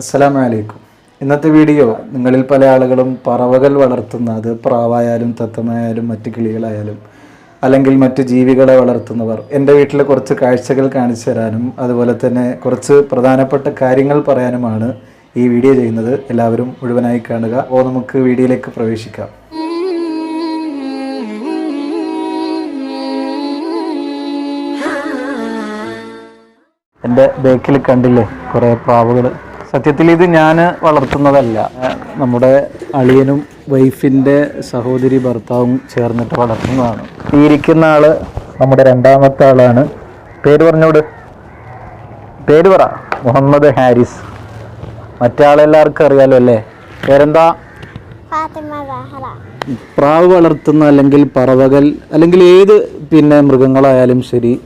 അസ്സലാമു അലൈക്കും ഇന്നത്തെ വീഡിയോ നിങ്ങളിൽ പല ആളുകളും പറവകൾ വളർത്തുന്ന അത് പ്രാവായാലും തത്തമായാലും മറ്റ് കിളികളായാലും അല്ലെങ്കിൽ മറ്റ് ജീവികളെ വളർത്തുന്നവർ എന്റെ വീട്ടിലെ കുറച്ച് കാഴ്ചകൾ കാണിച്ചു തരാനും അതുപോലെ തന്നെ കുറച്ച് പ്രധാനപ്പെട്ട കാര്യങ്ങൾ പറയാനുമാണ് ഈ വീഡിയോ ചെയ്യുന്നത്. എല്ലാവരും മുഴുവനായി കാണുക. അപ്പോൾ നമുക്ക് വീഡിയോയിലേക്ക് പ്രവേശിക്കാം. എന്റെ ബേക്കിൽ കണ്ടില്ലേ കുറേ പ്രാവുകൾ? സത്യത്തിൽ ഇത് ഞാൻ വളർത്തുന്നതല്ല. നമ്മുടെ അളിയനും വൈഫിന്റെ സഹോദരി ഭർത്താവും ചേർന്നിട്ട് വളർത്തുന്നതാണ്. ഈ ഇരിക്കുന്ന ആൾ നമ്മുടെ രണ്ടാമത്തെ ആളാണ്. പേര് പറഞ്ഞോട്. പേര് പറ. മുഹമ്മദ് ഹാരിസ്. മറ്റാളെല്ലാവർക്കും അറിയാലോ അല്ലേ? പേരെന്താ? പ്രാവ് വളർത്തുന്ന അല്ലെങ്കിൽ പറവകൾ അല്ലെങ്കിൽ ഏത് പിന്നെ മൃഗങ്ങളായാലും ശരി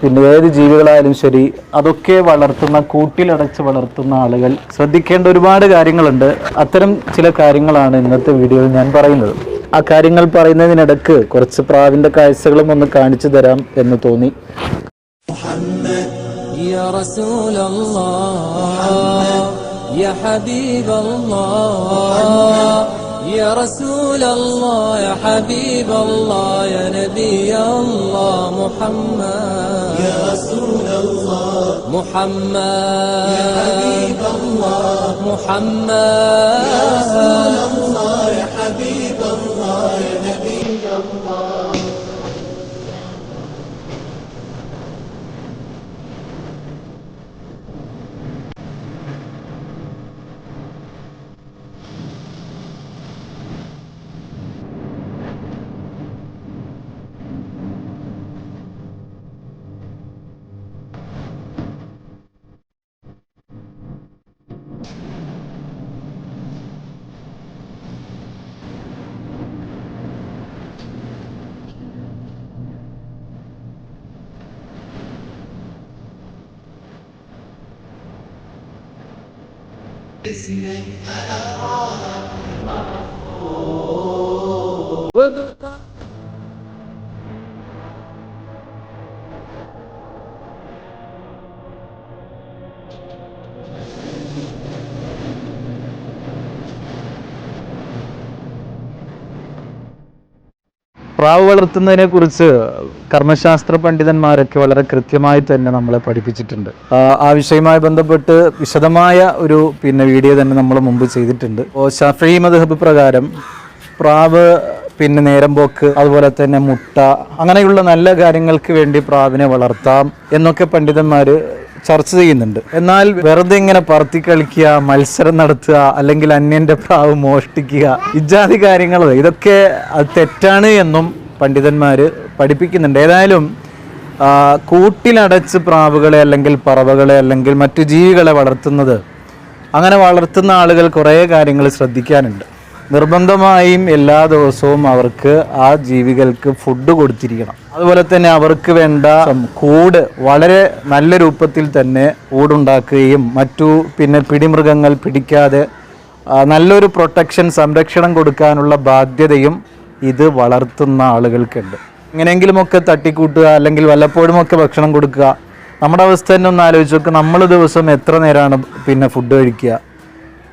പിന്നെ ഏത് ജീവികളായാലും ശരി അതൊക്കെ വളർത്തുന്ന കൂട്ടിലടച്ച് വളർത്തുന്ന ആളുകൾ ശ്രദ്ധിക്കേണ്ട ഒരുപാട് കാര്യങ്ങളുണ്ട് അത്തരം ചില കാര്യങ്ങളാണ് ഇന്നത്തെ വീഡിയോയിൽ ഞാൻ പറയുന്നത് ആ കാര്യങ്ങൾ പറയുന്നതിനിടക്ക് കുറച്ച് പ്രാവിന്റെ കാഴ്ചകളും ഒന്ന് കാണിച്ചു തരാം എന്ന് തോന്നി يا رسول الله يا حبيب الله يا رسول الله يا محمد. يا رسول الله. محمد. يا حبيب الله. محمد. يا رسول الله يا حبيب Whether പ്രാവ് വളർത്തുന്നതിനെ കുറിച്ച് കർമ്മശാസ്ത്ര പണ്ഡിതന്മാരൊക്കെ വളരെ കൃത്യമായി തന്നെ നമ്മളെ പഠിപ്പിച്ചിട്ടുണ്ട്. ആ, വിഷയവുമായി ബന്ധപ്പെട്ട് വിശദമായ ഒരു പിന്നെ വീഡിയോ തന്നെ നമ്മൾ മുമ്പ് ചെയ്തിട്ടുണ്ട്. ഷഫി മദ്ഹബ് പ്രകാരം പ്രാവ് പിന്നെ നേരം പോക്ക് അതുപോലെ തന്നെ മുട്ട അങ്ങനെയുള്ള നല്ല കാര്യങ്ങൾക്ക് വേണ്ടി പ്രാവിനെ വളർത്താം എന്നൊക്കെ പണ്ഡിതന്മാര് ചർച്ച ചെയ്യുന്നുണ്ട്. എന്നാൽ വെറുതെ ഇങ്ങനെ പറത്തി കളിക്കുക മത്സരം നടത്തുക അല്ലെങ്കിൽ അന്യന്റെ പ്രാവ് മോഷ്ടിക്കുക ഇജാതി കാര്യങ്ങൾ ഇതൊക്കെ അത് തെറ്റാണ് എന്നും പണ്ഡിതന്മാർ പഠിപ്പിക്കുന്നുണ്ട്. ഏതായാലും കൂട്ടിലടച്ച് പ്രാവുകളെ അല്ലെങ്കിൽ പറവകളെ അല്ലെങ്കിൽ മറ്റു ജീവികളെ വളർത്തുന്നത് അങ്ങനെ വളർത്തുന്ന ആളുകൾ കുറേ കാര്യങ്ങൾ ശ്രദ്ധിക്കാനുണ്ട്. നിർബന്ധമായും എല്ലാ ദിവസവും അവർക്ക് ആ ജീവികൾക്ക് ഫുഡ് കൊടുത്തിരിക്കണം. അതുപോലെ തന്നെ അവർക്ക് വേണ്ട കൂട് വളരെ നല്ല രൂപത്തിൽ തന്നെ കൂടുണ്ടാക്കുകയും മറ്റു പിന്നെ പിടിമൃഗങ്ങൾ പിടിക്കാതെ നല്ലൊരു പ്രൊട്ടക്ഷൻ സംരക്ഷണം കൊടുക്കാനുള്ള ബാധ്യതയും ഇത് വളർത്തുന്ന ആളുകൾക്കുണ്ട്. എങ്ങനെയെങ്കിലുമൊക്കെ തട്ടിക്കൂട്ടുക അല്ലെങ്കിൽ വല്ലപ്പോഴുമൊക്കെ ഭക്ഷണം കൊടുക്കുക. നമ്മുടെ അവസ്ഥ തന്നെ ഒന്ന് ആലോചിച്ച് നോക്കുക നമ്മൾ ദിവസം എത്ര നേരമാണ് പിന്നെ ഫുഡ് കഴിക്കുക?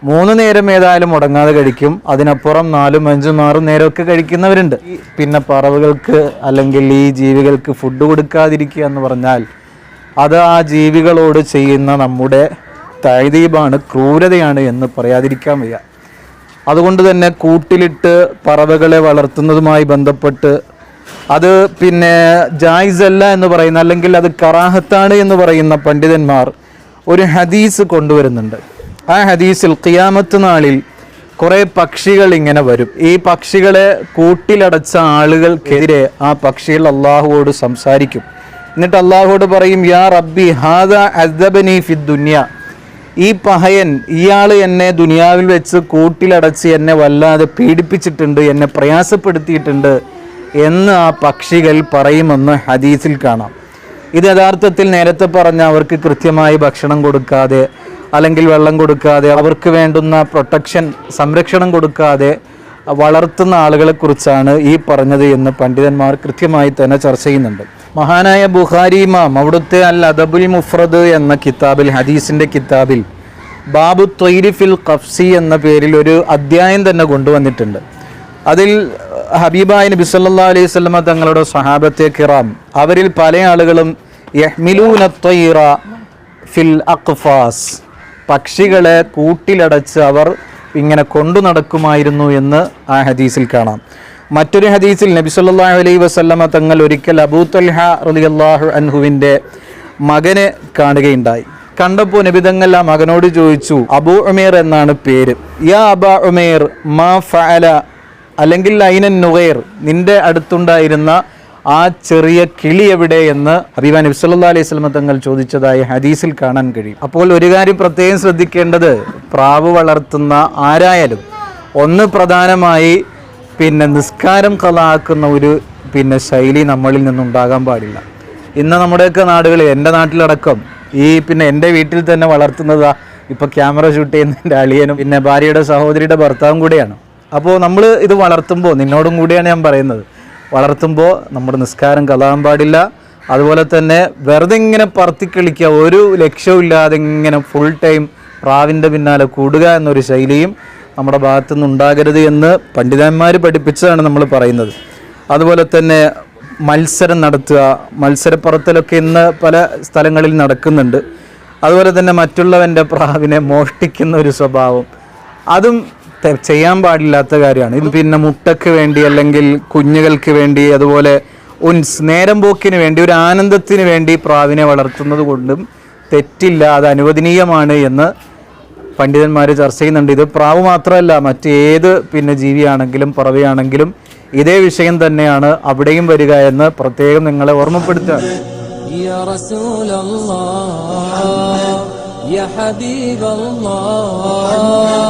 മൂന്ന് നേരം ഏതായാലും മുടങ്ങാതെ കഴിക്കും. അതിനപ്പുറം നാലും അഞ്ചും ആറും നേരമൊക്കെ കഴിക്കുന്നവരുണ്ട്. പിന്നെ പറവുകൾക്ക് അല്ലെങ്കിൽ ഈ ജീവികൾക്ക് ഫുഡ് കൊടുക്കാതിരിക്കുക എന്ന് പറഞ്ഞാൽ അത് ആ ജീവികളോട് ചെയ്യുന്ന നമ്മുടെ തൈദീപാണ് ക്രൂരതയാണ് എന്ന് പറയാതിരിക്കാൻ വയ്യ. അതുകൊണ്ട് തന്നെ കൂട്ടിലിട്ട് പറവകളെ വളർത്തുന്നതുമായി ബന്ധപ്പെട്ട് അത് പിന്നെ ജായിസ് അല്ല എന്ന് പറയുന്ന അല്ലെങ്കിൽ അത് കറാഹത്താണ് എന്ന് പറയുന്ന പണ്ഡിതന്മാർ ഒരു ഹദീസ് കൊണ്ടുവരുന്നുണ്ട്. ആ ഹദീസിൽ ഖിയാമത്ത് നാളിൽ കുറേ പക്ഷികൾ ഇങ്ങനെ വരും. ഈ പക്ഷികളെ കൂട്ടിലടച്ച ആളുകൾക്കെതിരെ ആ പക്ഷികൾ അള്ളാഹുവോട് സംസാരിക്കും. എന്നിട്ട് അള്ളാഹുവോട് പറയും യാ റബ്ബി ഹാദ അദ്ദബനി ഫി ദുന്യ. ഈ പഹയൻ ഇയാൾ എന്നെ ദുനിയാവിൽ വെച്ച് കൂട്ടിലടച്ച് എന്നെ വല്ലാതെ പീഡിപ്പിച്ചിട്ടുണ്ട് എന്നെ പ്രയാസപ്പെടുത്തിയിട്ടുണ്ട് എന്ന് ആ പക്ഷികൾ പറയുമെന്ന് ഹദീസിൽ കാണാം. ഇത് യഥാർത്ഥത്തിൽ നേരത്തെ പറഞ്ഞ അവർക്ക് കൃത്യമായി ഭക്ഷണം കൊടുക്കാതെ അല്ലെങ്കിൽ വെള്ളം കൊടുക്കാതെ അവർക്ക് വേണ്ടുന്ന പ്രൊട്ടക്ഷൻ സംരക്ഷണം കൊടുക്കാതെ വളർത്തുന്ന ആളുകളെക്കുറിച്ചാണ് ഈ പറഞ്ഞത് എന്ന് പണ്ഡിതന്മാർ കൃത്യമായി തന്നെ ചർച്ച ചെയ്യുന്നുണ്ട്. മഹാനായ ബുഹാരി ഇമാം അവിടുത്തെ അൽ അദബുൽ മുഫ്രദ് എന്ന കിതാബിൽ ഹദീസിന്റെ കിതാബിൽ ബാബു ത്വൈരി ഫിൽ ഖഫ്സി എന്ന പേരിൽ ഒരു അധ്യായം തന്നെ കൊണ്ടുവന്നിട്ടുണ്ട്. അതിൽ ഹബീബായ നബി സല്ലാ അലൈഹി സ്വലമ തങ്ങളുടെ സഹാബത്തെ കിറാം അവരിൽ പല ആളുകളും യഹ്മിലൂന ത്വൈറ ഫിൽ അഖ്ഫാസ്. പക്ഷികളെ കൂട്ടിലടച്ച് അവർ ഇങ്ങനെ കൊണ്ടു നടക്കുമായിരുന്നു എന്ന് ആ ഹദീസിൽ കാണാം. മറ്റൊരു ഹദീസിൽ നബി സല്ലല്ലാഹു അലൈഹി വസല്ലമ തങ്ങൾ ഒരിക്കൽ അബൂ തൽഹ റളിയല്ലാഹു അൻഹുവിന്റെ മകനെ കാണുകയുണ്ടായി. കണ്ടപ്പോൾ നബിതങ്ങൾ ആ മകനോട് ചോദിച്ചു അബൂ ഉമേർ എന്നാണ് പേര്? യാ അബാ ഉമേർ മാ ഫഅല അല്ലെങ്കിൽ അയിനൻ നുവേർ നിന്റെ അടുത്തുണ്ടായിരുന്ന ആ ചെറിയ കിളി എവിടെ എന്ന് ഹബീബ നബി സല്ലല്ലാഹു അലൈഹി സ്വലമ തങ്ങൾ ചോദിച്ചതായി ഹദീസിൽ കാണാൻ കഴിയും. അപ്പോൾ ഒരു കാര്യം പ്രത്യേകം ശ്രദ്ധിക്കേണ്ടത് പ്രാവ് വളർത്തുന്ന ആരായാലും ഒന്ന് പ്രധാനമായി പിന്നെ നിസ്കാരം കലാക്കുന്ന ഒരു പിന്നെ ശൈലി നമ്മളിൽ നിന്നുണ്ടാകാൻ പാടില്ല. ഇന്ന് നമ്മുടെയൊക്കെ നാടുകളിൽ എന്റെ നാട്ടിലടക്കം ഈ പിന്നെ എന്റെ വീട്ടിൽ തന്നെ വളർത്തുന്നതാ ഇപ്പോൾ ക്യാമറ ഷൂട്ട് ചെയ്യുന്ന എന്റെ അളിയനും പിന്നെ ഭാര്യയുടെ സഹോദരിയുടെ ഭർത്താവും കൂടെയാണ്. അപ്പോൾ നമ്മൾ ഇത് വളർത്തുമ്പോൾ നിന്നോടും കൂടിയാണ് ഞാൻ പറയുന്നത്. വളർത്തുമ്പോൾ നമ്മുടെ നിസ്കാരം കലാൻ പാടില്ല. അതുപോലെ തന്നെ വെറുതെ ഇങ്ങനെ പറത്തി കളിക്കുക ഒരു ലക്ഷ്യവും ഇല്ലാതെ ഇങ്ങനെ ഫുൾ ടൈം പ്രാവിന്റെ പിന്നാലെ കൂടുക എന്നൊരു ശൈലിയും നമ്മുടെ ഭാഗത്തു നിന്നുണ്ടാകരുത് എന്ന് പണ്ഡിതന്മാർ പഠിപ്പിച്ചതാണ് നമ്മൾ പറയുന്നത്. അതുപോലെ തന്നെ മത്സരം നടത്തുക മത്സരപ്പുറത്തലൊക്കെ ഇന്ന് പല സ്ഥലങ്ങളിൽ നടക്കുന്നുണ്ട്. അതുപോലെ തന്നെ മറ്റുള്ളവന്റെ പ്രാവിനെ മോഷ്ടിക്കുന്ന ഒരു സ്വഭാവം. അതും ചെയ്യാൻ പാടില്ലാത്ത കാര്യമാണ് ഇത് പിന്നെ മുട്ടയ്ക്ക് വേണ്ടി അല്ലെങ്കിൽ കുഞ്ഞുകൾക്ക് വേണ്ടി അതുപോലെ ഉൻസ് നേരം പോക്കിന് വേണ്ടി ഒരു ആനന്ദത്തിന് വേണ്ടി പ്രാവിനെ വളർത്തുന്നത് കൊണ്ടും തെറ്റില്ല അത് അനുവദനീയമാണ് എന്ന് പണ്ഡിതന്മാർ ചർച്ച ചെയ്യുന്നുണ്ട് ഇത് പ്രാവ് മാത്രമല്ല മറ്റേത് പിന്നെ ജീവിയാണെങ്കിലും പറവയാണെങ്കിലും ഇതേ വിഷയം തന്നെയാണ് അവിടെയും വരിക എന്ന് പ്രത്യേകം നിങ്ങളെ ഓർമ്മപ്പെടുത്തുകയാണ് يا رسول الله يا حبيب الله